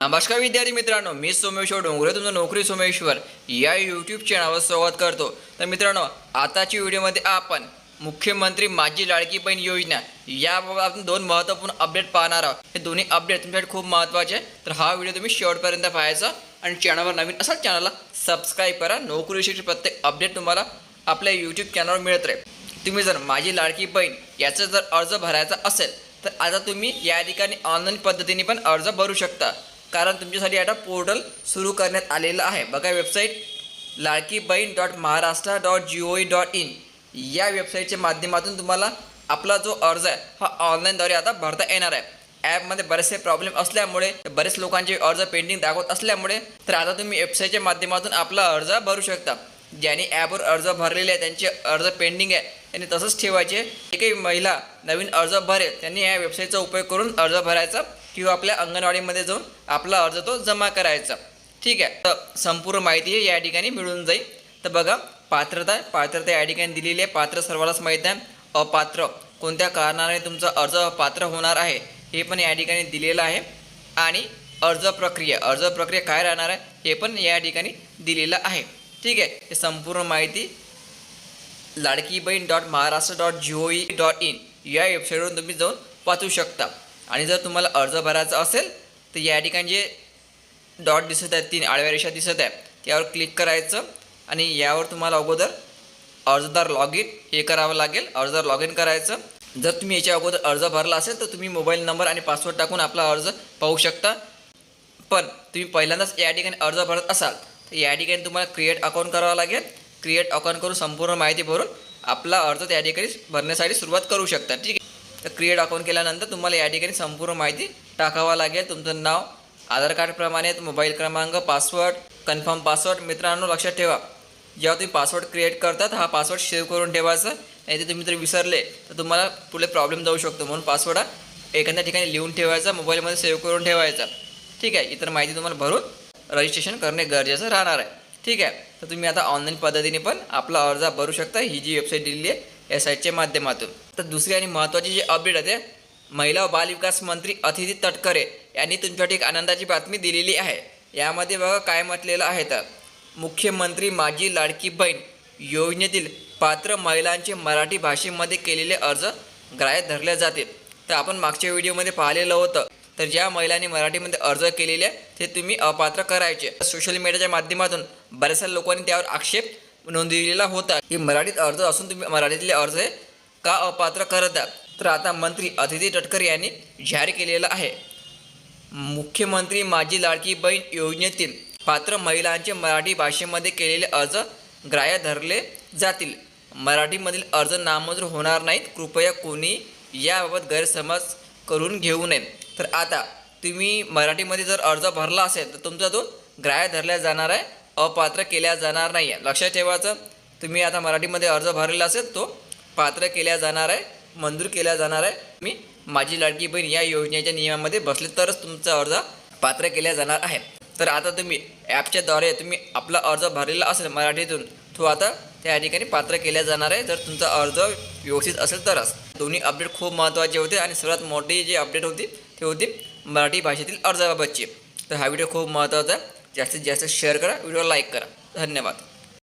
नमस्कार विद्यार्थी मित्रांनो मी सोमेश्वर डोंगरे तुमचं नोकरी सोमेश्वर या यूट्यूब चॅनलवर स्वागत करतो. तर मित्रांनो आताच्या व्हिडिओमध्ये आपण मुख्यमंत्री माझी लाडकी बहीण योजना याबाबत आपण दोन महत्त्वपूर्ण अपडेट पाहणार आहोत. हे दोन्ही अपडेट तुमच्यासाठी खूप महत्त्वाचे आहे तर हा व्हिडिओ तुम्ही शेवटपर्यंत पाहायचा आणि चॅनलवर नवीन असाल चॅनलला सबस्क्राईब करा. नोकरीविषयीची प्रत्येक अपडेट तुम्हाला आपल्या यूट्यूब चॅनलवर मिळत राहील. तुम्ही जर माझी लाडकी बहीण याचा जर अर्ज भरायचा असेल तर आता तुम्ही या ठिकाणी ऑनलाईन पद्धतीने पण अर्ज भरू शकता. कारण तुमच्यासाठी आता पोर्टल सुरू करण्यात आलेलं आहे. बघा website Ladki Bahin dot Maharashtra dot G O E dot in या वेबसाईटच्या माध्यमातून तुम्हाला आपला जो अर्ज आहे हा ऑनलाईनद्वारे आता भरता येणार आहे. ॲपमध्ये बरेचसे प्रॉब्लेम असल्यामुळे बरेच लोकांचे अर्ज पेंडिंग दाखवत असल्यामुळे तर आता तुम्ही वेबसाईटच्या माध्यमातून आपला अर्ज भरू शकता. ज्यांनी ॲपवर अर्ज भरलेले आहे त्यांचे अर्ज पेंडिंग आहे यांनी तसंच ठेवायचे. काही महिला नवीन अर्ज भरेल त्यांनी या वेबसाईटचा उपयोग करून अर्ज भरायचा किंवा आपल्या अंगणवाडीमध्ये जाऊन आपला अर्ज तो जमा करायचा. ठीक आहे? तर संपूर्ण माहिती या ठिकाणी मिळून जाईल. तर बघा पात्रता पात्रता या ठिकाणी दिलेली आहे. पात्र सर्वांनाच माहीत आहे. अपात्र. कोणत्या कारणाने तुमचा अर्ज पात्र होणार आहे हे पण या ठिकाणी दिलेलं आहे. आणि अर्ज प्रक्रिया. अर्ज प्रक्रिया काय राहणार आहे हे पण या ठिकाणी दिलेलं आहे. ठीक आहे? हे संपूर्ण माहिती Ladki Bahin dot Maharashtra dot G O E dot in या वेबसाईटवरून तुम्ही जाऊन वाचू शकता. आणि जर तुम्हाला अर्ज भरायचा असेल तर या ठिकाणी जे डॉट दिसत आहेत तीन आडव्या रेषा दिसत आहे त्यावर क्लिक करायचं आणि यावर तुम्हाला अगोदर अर्जदार लॉग इन हे करावं लागेल. अर्जदार लॉग इन करायचं. जर तुम्ही याच्या अगोदर अर्ज भरला असेल तर तुम्ही मोबाईल नंबर आणि पासवर्ड टाकून आपला अर्ज पाहू शकता. पण तुम्ही पहिल्यांदाच या ठिकाणी अर्ज भरत असाल तर या ठिकाणी तुम्हाला क्रिएट अकाउंट करावं लागेल. क्रिएट अकाउंट करून संपूर्ण माहिती भरून आपला अर्ज त्या ठिकाणी भरण्यासाठी सुरुवात करू शकता. ठीक आहे? तर क्रिएट अकाउंट केल्यानंतर तुम्हाला या ठिकाणी संपूर्ण माहिती टाकावं लागेल. तुमचं नाव आधार कार्डप्रमाणे मोबाईल क्रमांक पासवर्ड कन्फर्म पासवर्ड मित्रांनो लक्षात ठेवा. जेव्हा तुम्ही पासवर्ड क्रिएट करतात हा पासवर्ड सेव्ह करून ठेवायचा. नाही ते तुम्ही जर विसरले तर तुम्हाला पुढे प्रॉब्लेम जाऊ शकतो. म्हणून पासवर्ड हा एखाद्या ठिकाणी लिहून ठेवायचा मोबाईलमध्ये सेव्ह करून ठेवायचा. ठीक आहे? इतर माहिती तुम्हाला भरून रजिस्ट्रेशन करणे गरजेचं राहणार आहे. ठीक आहे. तर तुम्ही आता ऑनलाईन पद्धतीने पण आपला अर्ज भरू शकता. ही जी वेबसाईट दिलेली आहे या साईटच्या माध्यमातून. तर दुसरी आणि महत्त्वाची जी अपडेट आहे ते महिला व बालविकास मंत्री अतिथी तटकरे यांनी तुमच्यासाठी एक आनंदाची बातमी दिलेली आहे. यामध्ये बघा काय म्हटलेलं आहे तर मुख्यमंत्री माझी लाडकी बहीण योजनेतील पात्र महिलांचे मराठी भाषेमध्ये केलेले अर्ज ग्राह्य धरले जातील. तर आपण मागच्या व्हिडिओमध्ये पाहिलेलं होतं तर ज्या महिलांनी मराठीमध्ये अर्ज केलेले आहे ते तुम्ही अपात्र करायचे. सोशल मीडियाच्या माध्यमातून बऱ्याचशा लोकांनी त्यावर आक्षेप नोंदविलेला होता. की मराठीत अर्ज असून तुम्ही मराठीतले अर्ज हे का अपात्र करत? आहात तर आता मंत्री अदिती तटकरे यांनी जाहीर केलेला आहे. मुख्यमंत्री माझी लाडकी बहीण योजनेतील पात्र महिलांचे मराठी भाषेमध्ये केलेले अर्ज ग्राह्य धरले जातील. मराठीमधील अर्ज नामंजूर होणार नाहीत. कृपया कोणी याबाबत गैरसमज करून घेऊ नये. तर आता तुम्ही मराठीमध्ये जर अर्ज भरला असेल तर तुमचा तो ग्राह्य धरला जाणार आहे अपात्र केल्या जाणार नाही आहे लक्षात ठेवायचं तुम्ही आता मराठीमध्ये अर्ज भरलेला असेल तो पात्र केल्या जाणार आहे मंजूर केला जाणार आहे. मी माझी लाडकी बहीण या योजनेच्या नियमामध्ये बसले तरच तुमचा अर्ज पात्र केला जाणार आहे. तर आता तुम्ही ॲपच्याद्वारे तुम्ही आपला अर्ज भरलेला असेल मराठीतून तो आता त्या ठिकाणी पात्र केला जाणार आहे. जर तुमचा अर्ज व्यवस्थित असेल तरच. दोन्ही अपडेट खूप महत्त्वाचे होते आणि सर्वात मोठी जी अपडेट होती ते होती मराठी भाषेतील अर्जाबाबतची. तर हा व्हिडिओ खूप महत्त्वाचा आहे. जास्तीत जास्त शेअर करा. व्हिडिओ लाईक करा. धन्यवाद.